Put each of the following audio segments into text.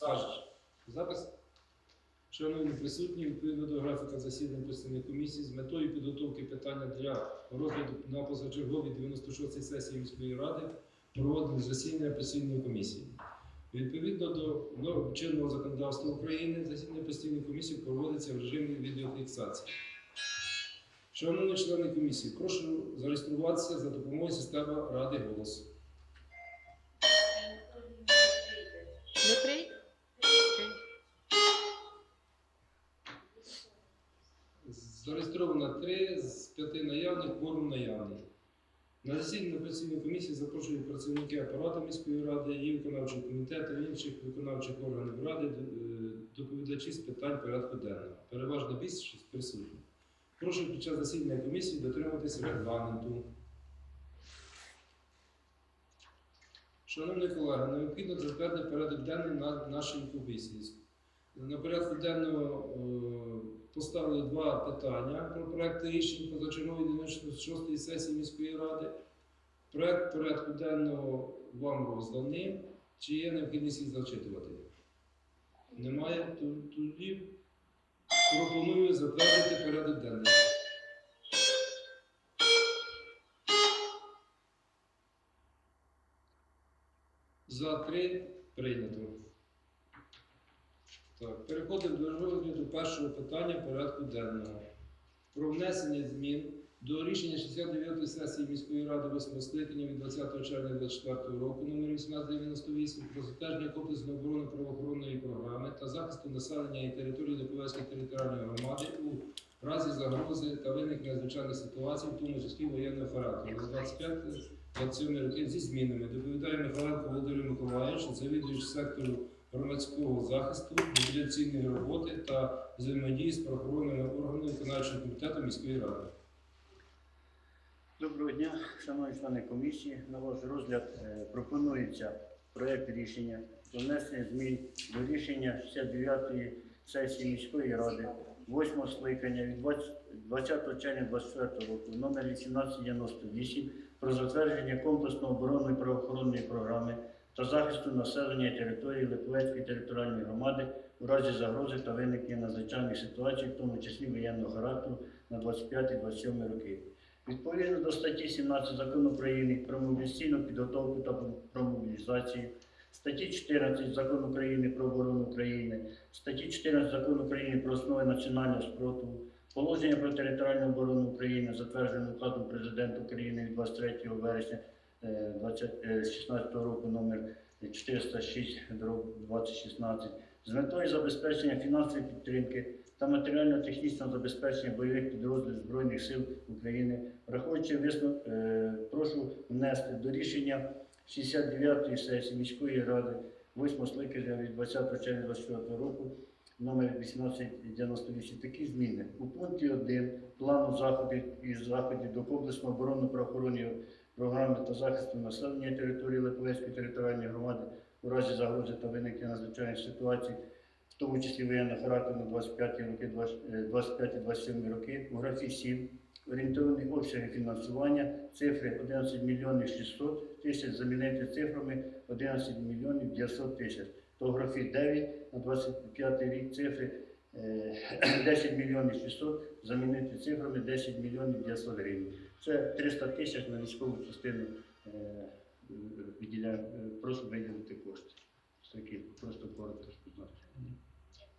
Скажеш. Запис? Шановні присутні, відповідно до графіка засідань постійної комісії з метою підготовки питання для розгляду на позачерговій 96-й сесії міської ради проводимо засідання постійної комісії. Відповідно до норм чинного законодавства України, засідання постійної комісії проводиться в режимі відеофіксації. Шановні члени комісії, прошу зареєструватися за допомогою системи Ради голосу. Зареєстровано три з п'яти наявних, кворум наявний. На засідання постійної комісії запрошують працівники апарату міської ради і виконавчого комітету, інших виконавчих органів ради, е, доповідачі з питань порядку денного. Переважна більшість присутні. Прошу під час засідання комісії дотримуватися регламенту. Шановні колеги, необхідно затвердити порядок денний на нашій комісії. На порядку денного е, поставили два питання про проекти рішень позачергової 96-ї сесії міської ради. Проект порядку денного вам розданий. Чи є необхідність їх зачитувати? Немає. Тоді пропоную затвердити порядок денний. За три прийнято. Так, переходимо до розгляду першого питання порядку денного. Про внесення змін до рішення 69-ї сесії міської ради 8 скликання від 20 червня 2024 року номер 1898 про затвердження комплексної оборони правоохоронної програми та захисту населення і території Липовецької територіальної громади у разі загрози та виникнення надзвичайних ситуацій, в тому числі воєнного характеру на 25-27 роки зі змінами. Доповідає Михайленко Володимир Миколаївич, завідувач сектору громадського захисту, мобіляційної роботи та взаємодії з правоохоронними органами виконавчого комітету міської ради. Доброго дня, шановні члени комісії. На ваш розгляд е, пропонується проект рішення про внесення змін до рішення 69-ї сесії міської ради 8 скликання від 20 20 червня 2024 року номер 1898 про затвердження комплексної оборонної правоохоронної програми та захисту населення і території Липовецької територіальної громади у разі загрози та виникнення надзвичайних ситуацій, в тому числі воєнного характеру на 25-27 роки. Відповідно до статті 17 Закону України про мобілізаційну підготовку та про мобілізацію, статті 14 Закону України про оборону України, статті 14 Закону України про основи національного спротиву, положення про територіальну оборону України, затверджене указом Президента України від 23 вересня 2016 року номер 406 2016 з метою забезпечення фінансової підтримки та матеріально-технічного забезпечення бойових підрозділів Збройних сил України, враховуючи висновок, е, прошу внести до рішення 69-ї сесії міської ради 8 скликання від 20 червня 2024 року номер 1898 такі зміни. У пункті 1 плану заходів і заходів до комплексної оборони правоохоронної програми та захисту населення території Липовецької територіальної громади у разі загрози та виникнення надзвичайних ситуацій в тому числі воєнного характеру на 25 роки, 25-27 роки, у графі 7, орієнтовані обсяги фінансування, цифри 11 мільйонів 600 тисяч замінити цифрами 11 мільйонів 900 тисяч. То в графі 9 на 25 рік цифри е, 10 мільйонів 600 замінити цифрами 10 мільйонів 900 гривень. Це 300 тисяч на військову частину е. Е, виділити кошти. Такі просто коротко сказати.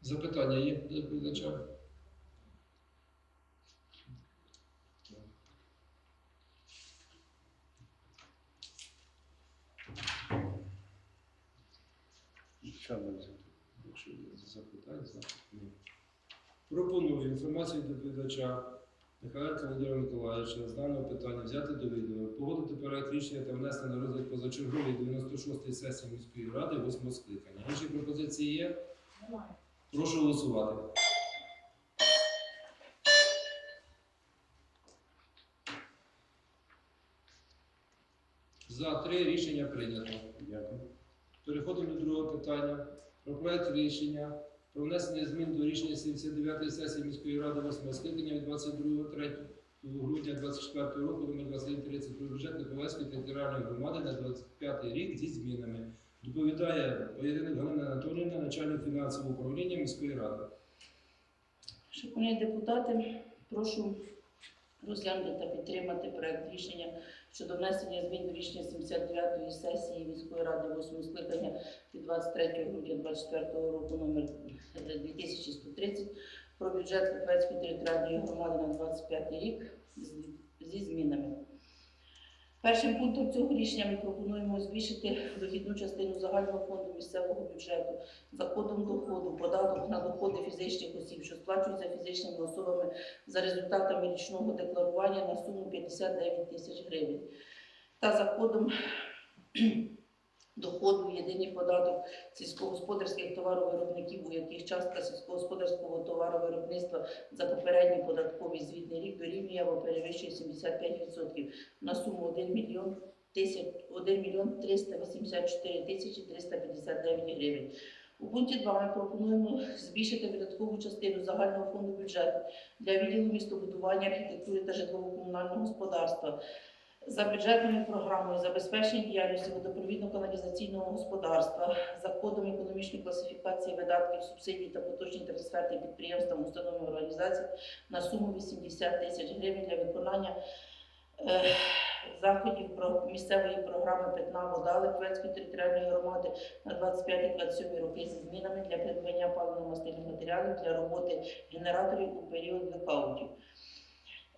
Запитання є до доповідача? Якщо є запитання. Пропоную інформацію доповідача Михайленка Володимира Миколаївича з даного питання взяти до відома, погодити проект рішення та внести на розгляд позачергової 96-ї сесії міської ради 8 скликання. Інші пропозиції є? Немає. Прошу голосувати. За три рішення прийнято. Дякую. Переходимо до другого питання. Про проект рішення про внесення змін до рішення 79-ї сесії міської ради 8 скликання від 22 грудня 24 року номер 2130 про бюджет Липовецької територіальної громади на 25 рік зі змінами. Доповідає поєдинок Галина Анатоліївна, начальник фінансового управління міської ради. Шановні депутати, прошу розглянути та підтримати проект рішення щодо внесення змін до рішення 79-ї сесії міської ради 8 скликання від 23 грудня 2024 року номер 2130 про бюджет Липецької територіальної громади на 25 рік зі змінами. Першим пунктом цього рішення ми пропонуємо збільшити дохідну частину загального фонду місцевого бюджету за кодом доходу, податок на доходи фізичних осіб, що сплачуються фізичними особами за результатами річного декларування на суму 59 тисяч гривень. Та за кодом доходу єдиний податок сільськогосподарських товаровиробників, у яких частка сільськогосподарського товаровиробництва за попередній податковий звітний рік дорівнює або перевищує 75% на суму 1 мільйон тисяч 1 мільйон 384 тисячі 359 гривень. У пункті 2 ми пропонуємо збільшити видаткову частину загального фонду бюджету для відділу містобудування, архітектури та житлово-комунального господарства за бюджетною програмою забезпечення діяльності водопровідно-каналізаційного господарства за кодом економічної класифікації видатків, субсидій та поточні трансферти підприємствам, установам організацій на суму 80 тисяч гривень для виконання е, заходів про місцевої програми Питна вода Липецької територіальної громади на 25-27 роки зі змінами для придбання паливно-мастильних матеріалів для роботи генераторів у період блекаутів.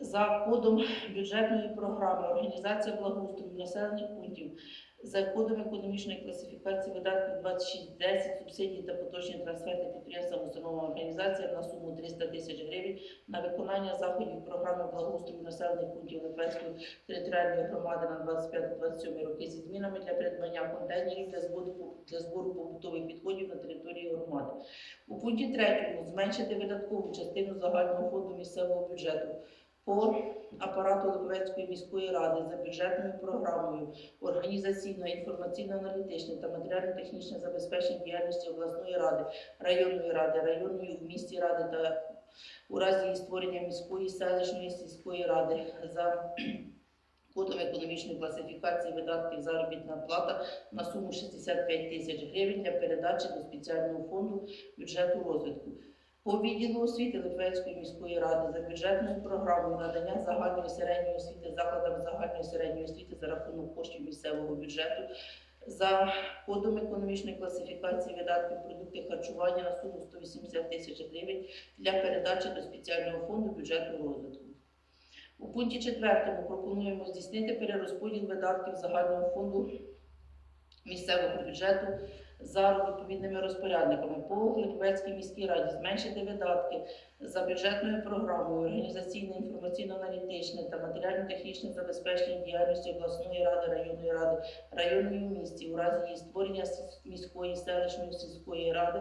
За кодом бюджетної програми організація благоустрою населених пунктів за кодом економічної класифікації видатків 2610 субсидії та поточні трансферти підприємствам, установам організаціям на суму 300 тисяч гривень на виконання заходів програми благоустрою населених пунктів Липецької територіальної громади на 25-27 роки зі змінами для придбання контейнерів для збору, для збору побутових відходів на території громади. У пункті 3 зменшити видаткову частину загального фонду місцевого бюджету по апарату Липовецької міської ради за бюджетною програмою організаційно, інформаційно-аналітичне та матеріально-технічне забезпечення діяльності обласної ради, районної ради, районної в місті ради та у разі створення міської селищної сільської ради за кодом економічної класифікації видатків заробітна плата на суму 65 тисяч гривень для передачі до спеціального фонду бюджету розвитку. По відділу освіти Литвецької міської ради за бюджетною програмою надання загальної середньої освіти закладам загальної середньої освіти за рахунок коштів місцевого бюджету за кодом економічної класифікації видатків продукти харчування на суму 180 тисяч гривень для передачі до спеціального фонду бюджету розвитку. У пункті 4 пропонуємо здійснити перерозподіл видатків загального фонду місцевого бюджету за відповідними розпорядниками по Липовецькій міській раді зменшити видатки за бюджетною програмою організаційне, інформаційно-аналітичне та матеріально-технічне забезпечення діяльності обласної ради, районної ради, районної місті у разі її створення міської, селищної, сільської ради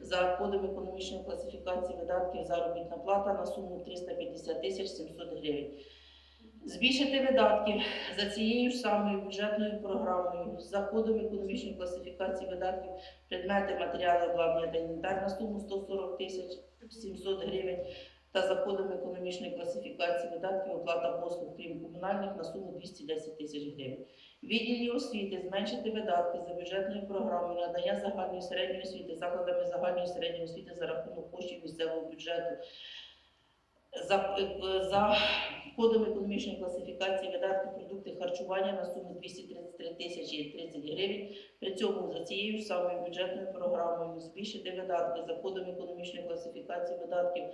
за кодом економічної класифікації видатків заробітна плата на суму 350 тисяч 700 гривень. Збільшити видатки за цією ж самою бюджетною програмою за кодом економічної класифікації видатків предмети, матеріали, обладнання та інвентар на суму 140 тисяч 700 гривень та за кодом економічної класифікації видатків оплата послуг, крім комунальних, на суму 210 тисяч гривень. Відділі освіти зменшити видатки за бюджетною програмою надання загальної середньої освіти закладами загальної середньої освіти за рахунок коштів місцевого бюджету. За, е, за кодом економічної класифікації видатки продукти харчування на суму 233 тисячі 30 гривень. При цьому за цією ж самою бюджетною програмою збільшити видатки за кодом економічної класифікації видатків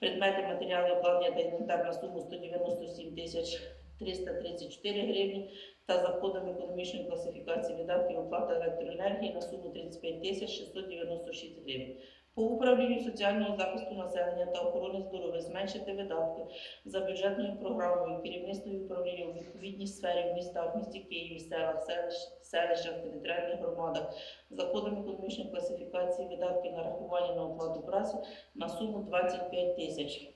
предмети, матеріали, обладнання та інвентар на суму 197 тисяч 334 гривні та за кодом економічної класифікації видатків оплата електроенергії на суму 35 тисяч 696 гривень. По управлінню соціального захисту населення та охорони здоров'я зменшити видатки за бюджетною програмою керівництво управління у відповідній сфері в містах, місті Києві, селах, селищах, територіальних громадах за кодом економічної класифікації видатків нарахування на оплату праці на суму 25 тисяч.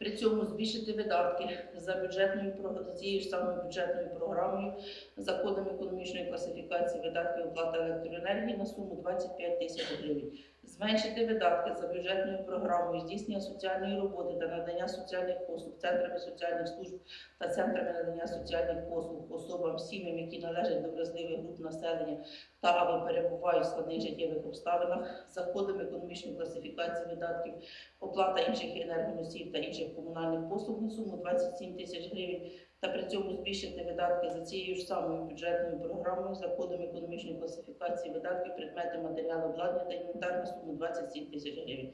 При цьому збільшити видатки за бюджетною за цією ж самою бюджетною програмою за кодом економічної класифікації видатків оплати електроенергії на суму 25 тисяч гривень. Зменшити видатки за бюджетною програмою здійснення соціальної роботи та надання соціальних послуг центрами соціальних служб та центрами надання соціальних послуг особам, сім'ям, які належать до вразливих груп населення та або перебувають в складних життєвих обставинах, за кодом економічної класифікації видатків, оплата інших енергоносіїв та інших комунальних послуг на суму 27 тисяч гривень, та при цьому збільшити видатки за цією ж самою бюджетною програмою за кодом економічної класифікації видатків, предмети матеріали обладнання та інвентар на суму 27 тисяч гривень.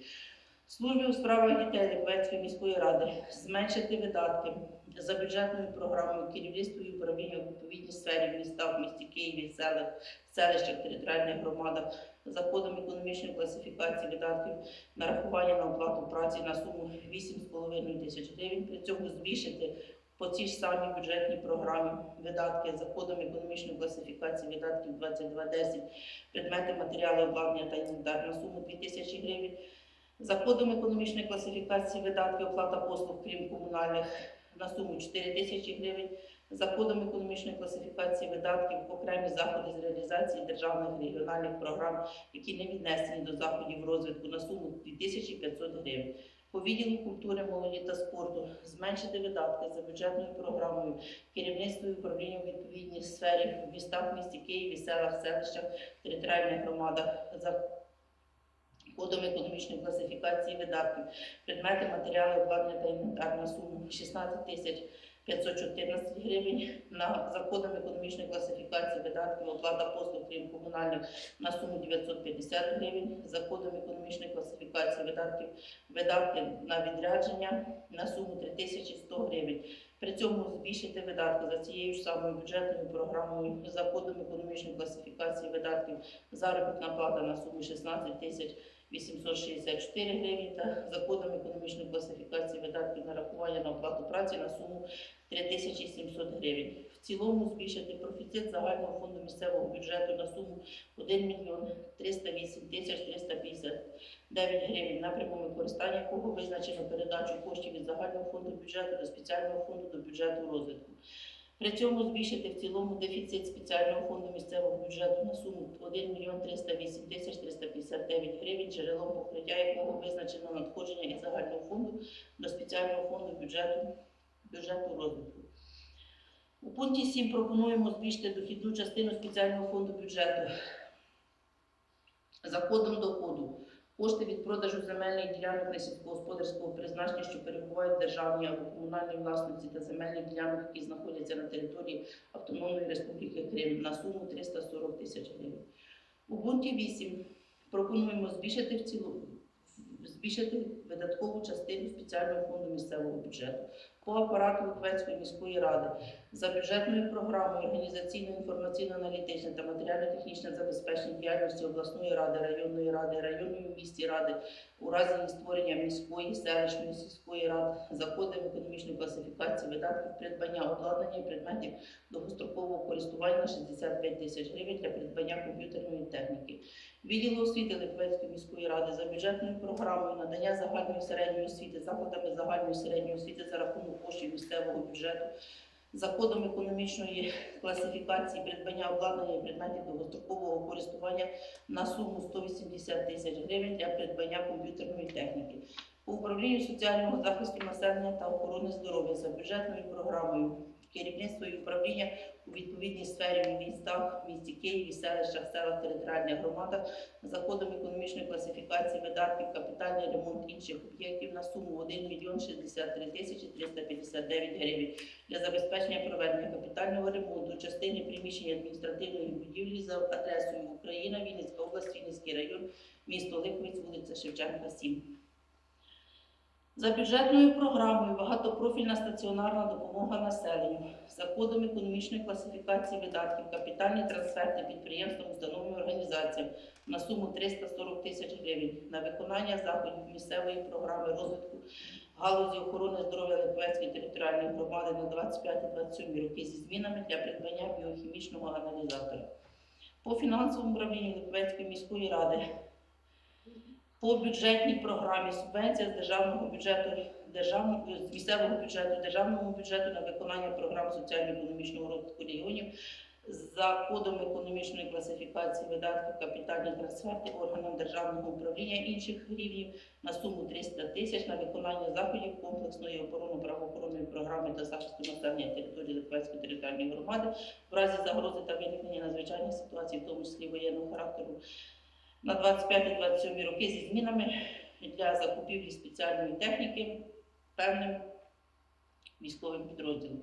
Службі у справах дітей Липовецької міської ради зменшити видатки за бюджетною програмою керівництву і управління у відповідній сфері в містах, в місті Києві, селах, селищах, територіальних громадах за кодом економічної класифікації видатків нарахування на оплату праці на суму 8,5 тисяч гривень. При цьому збільшити по цій ж самій бюджетній програмі видатки за кодом економічної класифікації видатків 2210, предмети матеріали обладнання та інвентар на суму 2 тисячі гривень. За кодом економічної класифікації видатків оплата послуг, крім комунальних, на суму 4 тисячі гривень. За кодом економічної класифікації видатків окремі заходи з реалізації державних регіональних програм, які не віднесені до заходів розвитку на суму 2500 гривень. По відділу культури, молоді та спорту зменшити видатки за бюджетною програмою керівництво і управління у відповідній сфері в містах, місті Києві, селах, селищах, територіальних громадах за кодом економічної класифікації видатків, предмети, матеріали, обладнання та інвентар на суму 16 тисяч 514 гривень, на за економічної класифікації видатків, оплата послуг, крім комунальних, на суму 950 гривень, за кодом економічної класифікації видатків, видатки на відрядження на суму 3100 гривень. При цьому збільшити видатки за цією ж самою бюджетною програмою за кодом економічної класифікації видатків заробітна плата на суму 16 тисяч 864 гривні та за кодом економічної класифікації видатків нарахування на оплату праці на суму 3700 гривень. В цілому збільшити профіцит загального фонду місцевого бюджету на суму 1 мільйон 308 тисяч 359 гривень, напрямом використання якого визначено передачу коштів від загального фонду бюджету до спеціального фонду до бюджету. При цьому збільшити в цілому дефіцит спеціального фонду місцевого бюджету на суму 1 мільйон 308 тисяч 359 гривень, джерелом покриття якого визначено надходження із загального фонду до спеціального фонду бюджету, бюджету розвитку. У пункті 7 пропонуємо збільшити дохідну частину спеціального фонду бюджету за кодом доходу. Кошти від продажу земельних ділянок на сільськогосподарського призначення, що перебувають в державній або комунальній власності та земельних ділянок, які знаходяться на території Автономної Республіки Крим на суму 340 тисяч гривень. У пункті 8 пропонуємо збільшити в цілому збільшити видаткову частину спеціального фонду місцевого бюджету по апарату Луковецької міської ради за бюджетною програмою організаційно-інформаційно-аналітичне та матеріально-технічне забезпечення діяльності обласної ради, районної ради, районної в місті ради у разі створення міської, селищної, сільської рад за кодом економічної класифікації видатків придбання обладнання предметів довгострокового користування на 65 тисяч гривень для придбання комп'ютерної техніки. Відділу освіти Липовецької міської ради за бюджетною програмою надання загальної середньої освіти закладами загальної середньої освіти за рахунок коштів місцевого бюджету за кодом економічної класифікації придбання обладнання і предметів довгострокового користування на суму 180 тисяч гривень для придбання комп'ютерної техніки. По управлінню соціального захисту населення та охорони здоров'я за бюджетною програмою керівництво і управління у відповідній сфері в містах, в місті Києві, селищах, селах, територіальних громадах за кодом економічної класифікації видатків, капітальний ремонт інших об'єктів на суму 1 мільйон 63 тисячі 359 гривень для забезпечення проведення капітального ремонту частини приміщення адміністративної будівлі за адресою Україна, Вінницька область, Вінницький район, місто Липовець, вулиця Шевченка, 7. За бюджетною програмою багатопрофільна стаціонарна допомога населенню за кодом економічної класифікації видатків, капітальні трансферти підприємствам, установам і організаціям на суму 340 тисяч гривень на виконання заходів місцевої програми розвитку галузі охорони здоров'я Липовецької територіальної громади на 25-27 роки зі змінами для придбання біохімічного аналізатора. По фінансовому управлінню Липовецької міської ради по бюджетній програмі субвенція з державного бюджету державного з місцевого бюджету, державного бюджету на виконання програм соціально-економічного розвитку регіонів за кодом економічної класифікації видатків капітальні трансферти органам державного управління інших рівнів на суму 300 тисяч на виконання заходів комплексної оборонно-правоохоронної програми та захисту населення території Литвецької територіальної громади в разі загрози та виникнення надзвичайних ситуацій, в тому числі воєнного характеру, на 25-27 роки зі змінами для закупівлі спеціальної техніки певним військовим підрозділом.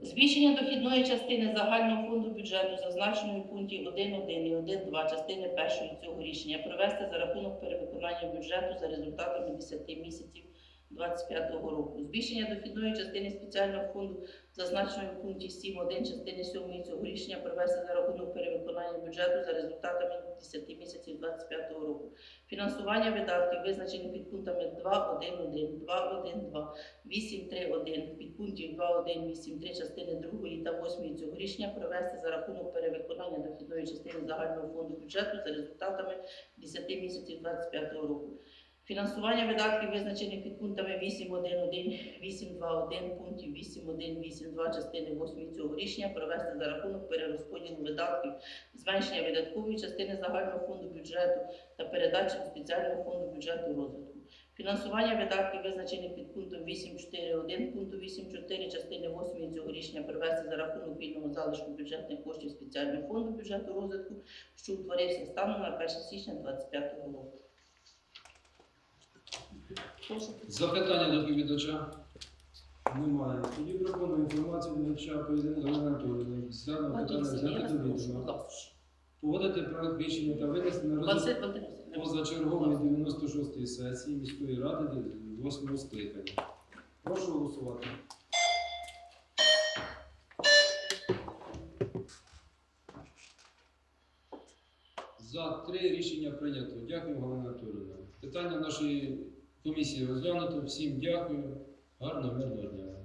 Збільшення дохідної частини загального фонду бюджету, зазначеної в пункті 1.1 і 1.2 частини першої цього рішення, провести за рахунок перевиконання бюджету за результатами 10 місяців 2025 року. Збільшення дохідної частини спеціального фонду, зазначеної в пункті 7.1 частини 7 цього рішення, провести за рахунок перевиконання бюджету за результатами 10 місяців 2025 року. Фінансування видатків, визначених під пунктами 2.1.1, 2.1.2, 8.3.1, підпунктів 2.1, 8.3 частини 2 та 8 цього рішення провести за рахунок перевиконання дохідної частини загального фонду бюджету за результатами 10 місяців 2025 року. Фінансування видатків, визначених під пунктами 8.1.1, 8.2.1, пунктів 8.1, 8.2 частини 8 цього рішення провести за рахунок перерозподілу видатків, зменшення видаткової частини загального фонду бюджету та передачі до спеціального фонду бюджету розвитку. Фінансування видатків, визначених під пунктом 8.4.1 пункту 8.4 частини 8 цього рішення провести за рахунок вільного залишку бюджетних коштів спеціального фонду бюджету розвитку, що утворився станом на 1 січня 2025 року. Запитання до доповідача? Немає. Тоді пропоную інформацію доповідача Поєдинка Олени Анатолійовни. З даного питання взяти до відома. Погодити проект рішення та винести на розгляд позачергової 96-ї сесії міської ради 8 скликання. Прошу голосувати. За три рішення прийнято. Дякую, Галина Анатолійовна. Питання нашої комісії розглянуто. Всім дякую. Гарного мирного дня.